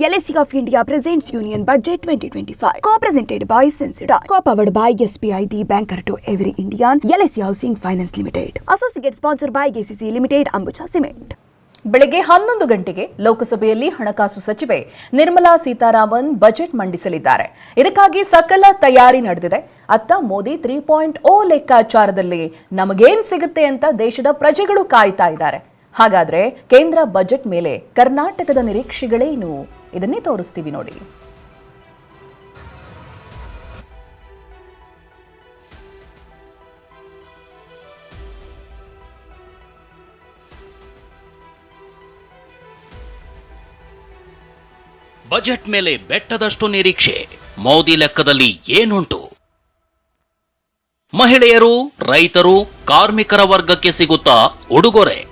LSE of India presents Union Budget 2025. Co-presented by Sensida. Co-powered by SBI, the banker to every Indian. LSE Housing Finance Limited. Associate sponsored by GCC Limited, Ambuja Cement. ಬೆಳಗ್ಗೆ ಹನ್ನೊಂದು ಗಂಟೆಗೆ ಲೋಕಸಭೆಯಲ್ಲಿ ಹಣಕಾಸು ಸಚಿವೆ Nirmala Sitharaman budget ಮಂಡಿಸಲಿದ್ದಾರೆ ಇದಕ್ಕಾಗಿ ಸಕಲ ತಯಾರಿ ನಡೆದಿದೆ ಅತ್ತ ಮೋದಿ ತ್ರೀ ಪಾಯಿಂಟ್ ಓ ಲೆಕ್ಕಾಚಾರದಲ್ಲಿ ನಮಗೇನ್ ಸಿಗುತ್ತೆ ಅಂತ ದೇಶದ ಪ್ರಜೆಗಳು ಕಾಯ್ತಾ ಇದ್ದಾರೆ ಹಾಗಾದ್ರೆ ಕೇಂದ್ರ ಬಜೆಟ್ ಮೇಲೆ ಕರ್ನಾಟಕದ ನಿರೀಕ್ಷೆಗಳೇನು ಇದನ್ನೇ ತೋರಿಸ್ತೀವಿ ನೋಡಿ. ಬಜೆಟ್ ಮೇಲೆ ಬೆಟ್ಟದಷ್ಟು ನಿರೀಕ್ಷೆ. ಮೋದಿ ಲೆಕ್ಕದಲ್ಲಿ ಏನುಂಟು? ಮಹಿಳೆಯರು, ರೈತರು, ಕಾರ್ಮಿಕರ ವರ್ಗಕ್ಕೆ ಸಿಗುತ್ತಾ ಉಡುಗೊರೆ.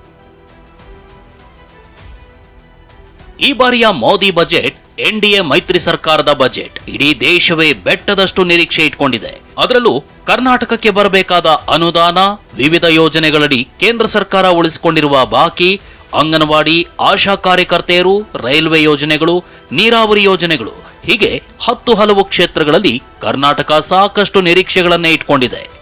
ಈ ಬಾರಿಯ Modi budget N D A ಮೈತ್ರಿ ಸರ್ಕಾರದ ಬಜೆಟ್. ಇಡೀ ದೇಶವೇ ಬೆಟ್ಟದಷ್ಟು ನಿರೀಕ್ಷೆ ಇಟ್ಕೊಂಡಿದೆ. ಅದರಲ್ಲೂ ಕರ್ನಾಟಕಕ್ಕೆ ಬರಬೇಕಾದ ಅನುದಾನ, ವಿವಿಧ ಯೋಜನೆಗಳಡಿ ಕೇಂದ್ರ ಸರ್ಕಾರ ಉಳಿಸಿಕೊಂಡಿರುವ ಬಾಕಿ, ಅಂಗನವಾಡಿ, ಆಶಾ ಕಾರ್ಯಕರ್ತೆಯರು, ರೈಲ್ವೆ ಯೋಜನೆಗಳು, ನೀರಾವರಿ ಯೋಜನೆಗಳು. ಹೀಗೆ ಹತ್ತು ಹಲವು ಕ್ಷೇತ್ರಗಳಲ್ಲಿ ಕರ್ನಾಟಕ ಸಾಕಷ್ಟು ನಿರೀಕ್ಷೆಗಳನ್ನೇ ಇಟ್ಕೊಂಡಿದೆ.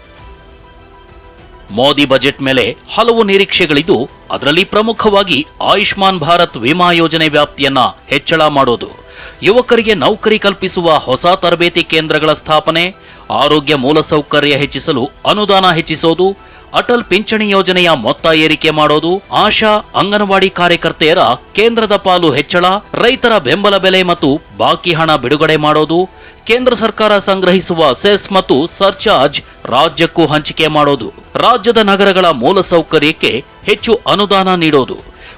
ಮೋದಿ ಬಜೆಟ್ ಮೇಲೆ ಹಲವು ನಿರೀಕ್ಷೆಗಳಿದ್ದು, ಅದರಲ್ಲಿ ಪ್ರಮುಖವಾಗಿ ಆಯುಷ್ಮಾನ್ ಭಾರತ್ ವಿಮಾ ಯೋಜನೆ ವ್ಯಾಪ್ತಿಯನ್ನ ಹೆಚ್ಚಳ ಮಾಡೋದು. ಯುವಕರಿಗೆ ನೌಕರಿ ಕಲ್ಪಿಸುವ ಹೊಸ ತರಬೇತಿ ಕೇಂದ್ರಗಳ ಸ್ಥಾಪನೆ, ಆರೋಗ್ಯ ಮೂಲಸೌಕರ್ಯ ಹೆಚ್ಚಿಸಲು ಅನುದಾನ ಹೆಚ್ಚಿಸೋದು ಅಟಲ್ ಪಿಂಚಣಿ ಯೋಜನೆಯ ಮೊತ್ತ ಏರಿಕೆ ಮಾಡೋದು ಆಶಾ ಅಂಗನವಾಡಿ ಕಾರ್ಯಕರ್ತೆಯರ ಕೇಂದ್ರದ ಪಾಲು ಹೆಚ್ಚಳ, ರೈತರ ಬೆಂಬಲ ಬೆಲೆ ಮತ್ತು ಬಾಕಿ ಹಣ ಬಿಡುಗಡೆ ಮಾಡೋದು, ಕೇಂದ್ರ ಸರ್ಕಾರ ಸಂಗ್ರಹಿಸುವ ಸೆಸ್ ಮತ್ತು ಸರ್ಚಾರ್ಜ್ ರಾಜ್ಯಕ್ಕೂ ಹಂಚಿಕೆ ಮಾಡೋದು, ರಾಜ್ಯದ ನಗರಗಳ ಮೂಲಸೌಕರ್ಯಕ್ಕೆ ಹೆಚ್ಚು ಅನುದಾನ ನೀಡೋದು,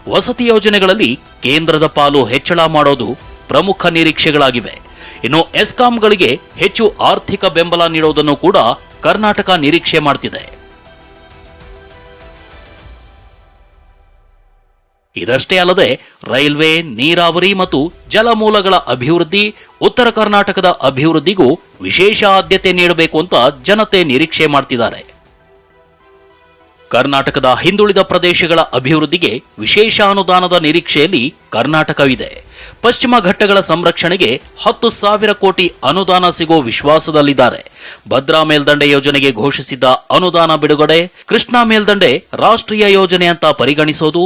ವಸತಿ ಯೋಜನೆಗಳಲ್ಲಿ ಕೇಂದ್ರದ ಪಾಲು ಹೆಚ್ಚಳ ಮಾಡೋದು ಪ್ರಮುಖ ನಿರೀಕ್ಷೆಗಳಾಗಿವೆ. ಇನ್ನು ಎಸ್ಕಾಂಗಳಿಗೆ ಹೆಚ್ಚು ಆರ್ಥಿಕ ಬೆಂಬಲ ನೀಡೋದನ್ನು ಕೂಡ ಕರ್ನಾಟಕ ನಿರೀಕ್ಷೆ ಮಾಡ್ತಿದೆ. ಇದಷ್ಟೇ ಅಲ್ಲದೆ ರೈಲ್ವೆ, ನೀರಾವರಿ ಮತ್ತು ಜಲಮೂಲಗಳ ಅಭಿವೃದ್ಧಿ, ಉತ್ತರ ಕರ್ನಾಟಕದ ಅಭಿವೃದ್ಧಿಗೂ ವಿಶೇಷ ಆದ್ಯತೆ ನೀಡಬೇಕು ಅಂತ ಜನತೆ ನಿರೀಕ್ಷೆ ಮಾಡ್ತಿದ್ದಾರೆ. ಕರ್ನಾಟಕದ ಹಿಂದುಳಿದ ಪ್ರದೇಶಗಳ ಅಭಿವೃದ್ಧಿಗೆ ವಿಶೇಷ ಅನುದಾನದ ನಿರೀಕ್ಷೆಯಲ್ಲಿ ಕರ್ನಾಟಕವಿದೆ. ಪಶ್ಚಿಮ ಘಟ್ಟಗಳ ಸಂರಕ್ಷಣೆಗೆ ಹತ್ತು ಸಾವಿರ ಕೋಟಿ ಅನುದಾನ ಸಿಗೋ ವಿಶ್ವಾಸದಲ್ಲಿದ್ದಾರೆ. ಭದ್ರಾ ಮೇಲ್ದಂಡೆ ಯೋಜನೆಗೆ ಘೋಷಿಸಿದ್ದ ಅನುದಾನ ಬಿಡುಗಡೆ, ಕೃಷ್ಣಾ ಮೇಲ್ದಂಡೆ ರಾಷ್ಟ್ರೀಯ ಯೋಜನೆ ಅಂತ ಪರಿಗಣಿಸೋದು,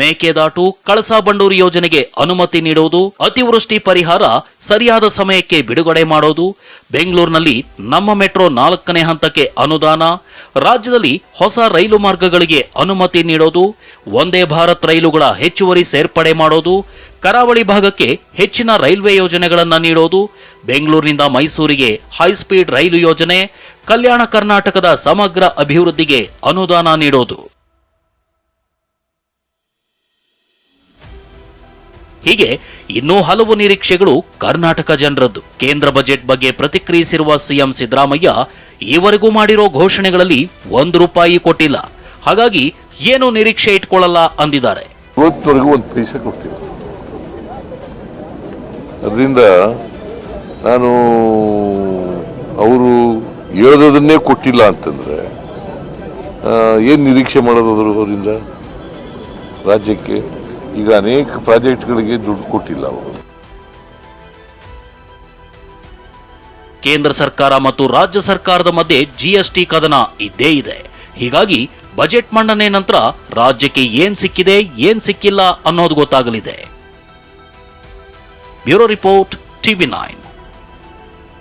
ಮೇಕೆದಾಟು, ಕಳಸಾ ಬಂಡೂರಿ ಯೋಜನೆಗೆ ಅನುಮತಿ ನೀಡುವುದು ಅತಿವೃಷ್ಟಿ ಪರಿಹಾರ ಸರಿಯಾದ ಸಮಯಕ್ಕೆ ಬಿಡುಗಡೆ ಮಾಡೋದು, ಬೆಂಗಳೂರಿನಲ್ಲಿ ನಮ್ಮ ಮೆಟ್ರೋ ನಾಲ್ಕನೇ ಹಂತಕ್ಕೆ ಅನುದಾನ, ರಾಜ್ಯದಲ್ಲಿ ಹೊಸ ರೈಲು ಮಾರ್ಗಗಳಿಗೆ ಅನುಮತಿ ನೀಡೋದು, ಒಂದೇ ಭಾರತ್ ರೈಲುಗಳ ಹೆಚ್ಚುವರಿ ಸೇರ್ಪಡೆ ಮಾಡೋದು, ಕರಾವಳಿ ಭಾಗಕ್ಕೆ ಹೆಚ್ಚಿನ ರೈಲ್ವೆ ಯೋಜನೆಗಳನ್ನು ನೀಡೋದು, ಬೆಂಗಳೂರಿನಿಂದ ಮೈಸೂರಿಗೆ ಹೈಸ್ಪೀಡ್ ರೈಲು ಯೋಜನೆ ಕಲ್ಯಾಣ ಕರ್ನಾಟಕದ ಸಮಗ್ರ ಅಭಿವೃದ್ಧಿಗೆ ಅನುದಾನ ನೀಡೋದು. ಹೀಗೆ ಇನ್ನೂ ಹಲವು ನಿರೀಕ್ಷೆಗಳು ಕರ್ನಾಟಕ ಜನರದ್ದು. ಕೇಂದ್ರ ಬಜೆಟ್ ಬಗ್ಗೆ ಪ್ರತಿಕ್ರಿಯಿಸಿರುವ ಸಿಎಂ ಸಿದ್ದರಾಮಯ್ಯ, ಈವರೆಗೂ ಮಾಡಿರೋ ಘೋಷಣೆಗಳಲ್ಲಿ ಒಂದು ರೂಪಾಯಿ ಕೊಟ್ಟಿಲ್ಲ. ಹಾಗಾಗಿ ಏನು ನಿರೀಕ್ಷೆ ಇಟ್ಕೊಳ್ಳಲ್ಲ ಅಂದಿದ್ದಾರೆ. ಅದರಿಂದ ನಾನು ಹೇಳೋದನ್ನೇ ಕೊಟ್ಟಿಲ್ಲ ಅಂತಂದ್ರೆ ಏನು ನಿರೀಕ್ಷೆ ಮಾಡೋದು ಅವರಿಂದ? ರಾಜ್ಯಕ್ಕೆ ಈಗ ಅನೇಕ ಪ್ರಾಜೆಕ್ಟ್ಗಳಿಗೆ ದುಡ್ಡು ಕೊಟ್ಟಿಲ್ಲ ಅವರು. ಕೇಂದ್ರ ಸರ್ಕಾರ ಮತ್ತು ರಾಜ್ಯ ಸರ್ಕಾರದ ಮಧ್ಯೆ ಜಿಎಸ್ಟಿ ಕದನ ಇದ್ದೇ ಇದೆ. ಹೀಗಾಗಿ ಬಜೆಟ್ ಮಂಡನೆ ನಂತರ ರಾಜ್ಯಕ್ಕೆ ಏನ್ ಸಿಕ್ಕಿದೆ, ಏನ್ ಸಿಕ್ಕಿಲ್ಲ ಅನ್ನೋದು ಗೊತ್ತಾಗಲಿದೆ. Bureau report TV nine.